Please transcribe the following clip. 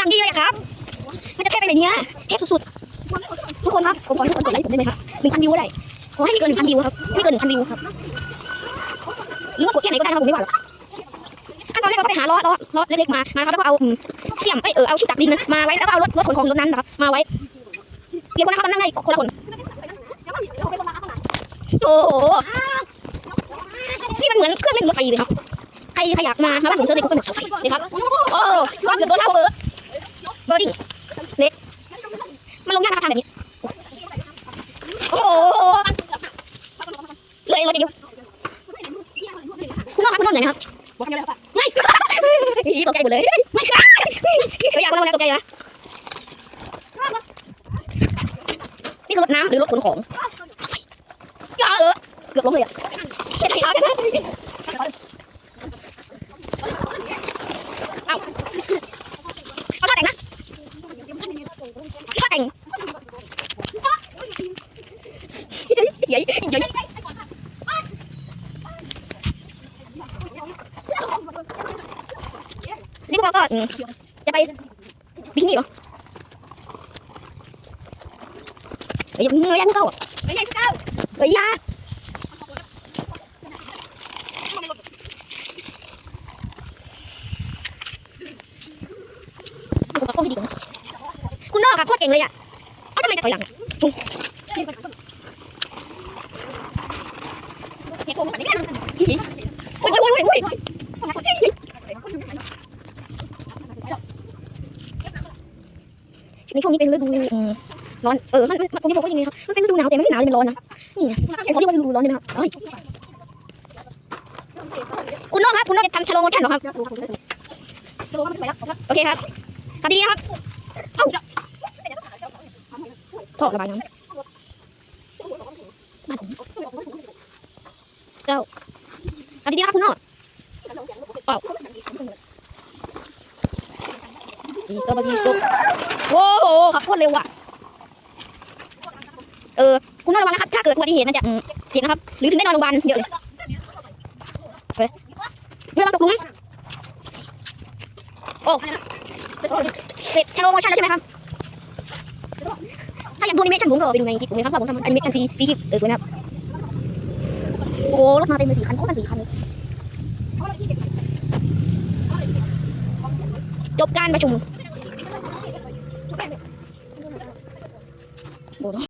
อย่างดีเลยครับ มันจะเทพไปไหนเนี่ยเทพสุดๆ ทุกคนครับ ผมขอให้ทุกคนกดไลค์ผมได้ไหมครับหนึ่งพันวิวก็ได้ ขอให้ไม่เกินหนึ่งพันวิวครับ ไม่เกินหนึ่งพันวิวครับ หรือว่ากดแค่ไหนก็ได้ครับผมไม่ว่าหรอกขั้นตอนแรกเราก็ไปหาล้อล้อล้อเล็กๆมา มาครับแล้วก็เอาเสียมเอ้ยเออเอาที่ตักดินนะมาไว้แล้วก็เอารถรถขนของรถนั้นนะครับ มาไว้เกี่ยวคนนะครับนนั่งได้คนละคนโอ้โหนี่มันเหมือนเครื่องเล่นรถไฟเลยครับ ใครใครอยากมามาบ้านผมเซิร์ชในกูเกิลแบบเสาไฟเลยครับ โอ้รอดเกือบโดนเท่าเบอ เบอร์ดิ้งเล็กมันลงยากนะครับทางแบบนี้ โอ้โหเลยเลยเดียวคุณน้องครับคุณน้องไหนครับไม่ตกใจหมดเลยไม่เดี๋ยวอยากมาแล้วตกใจนะนี่คือรถน้ำหรือรถขนของเออเกือบล้มเลยอะจะใช่เอากันนะเอาเอาท่าแต่งนะท่าแต่งเดี๋ยวเดี๋ยวนี่ พวกเราก็จะไปบิกินี่หรอเฮ้ยเงยย่าเข้าอะเฮ้ยอย่าเข้าเฮ้ยอย่าผมขอโทษที่ดีคุณนอกครับโคตรเก่งเลยอะเอ้าทำไมจะถอยหลังโอ้ยโอ้ยโอ้ยโอ้ย ในช่วงนี้เป็นฤดูอืมร้อน เออ มันมันผมจะบอกว่ายังไงครับ มันเป็นฤดูหนาวแต่ไม่ได้หนาวเลยมันร้อนนะ นี่นะผมขอเรียกว่าฤดูร้อนเลยนะครับเฮ้ยคุณนอกครับคุณนอกจะทำชะโลโมชั่นเหรอครับ โอเคครับทำดีๆนะครับเอ้าท่อระบายน้ำมาถึงเก้าทำดีๆนะครับคุณนอกเอ้าสีส ตรอเบอรี่สตรอโว้โหขับโคตรเร็วอะ เออ คุณนอกระวังนะครับ ถ้าเกิดอุบัติเหตุนั่นจะเจ็บนะครับ หรือถึงได้นอนโรงพยาบาลเยอะเลยเฮ้ยเรือมาตกหลุม โอ้เสร็จชโลโมชั่นแล้วใช่ไหมครับถ้าอยากดูอนิเมชั่นผมก็ไปดูในคลิปผมเลยครับว่าผมทำอนิเมชั่นฟรีฟรีคลิปเออสวยนะครับโอ้โหรถมาเต็มเลยสี่คันโคตรสี่คันเลยจบการประชุม โอ้โห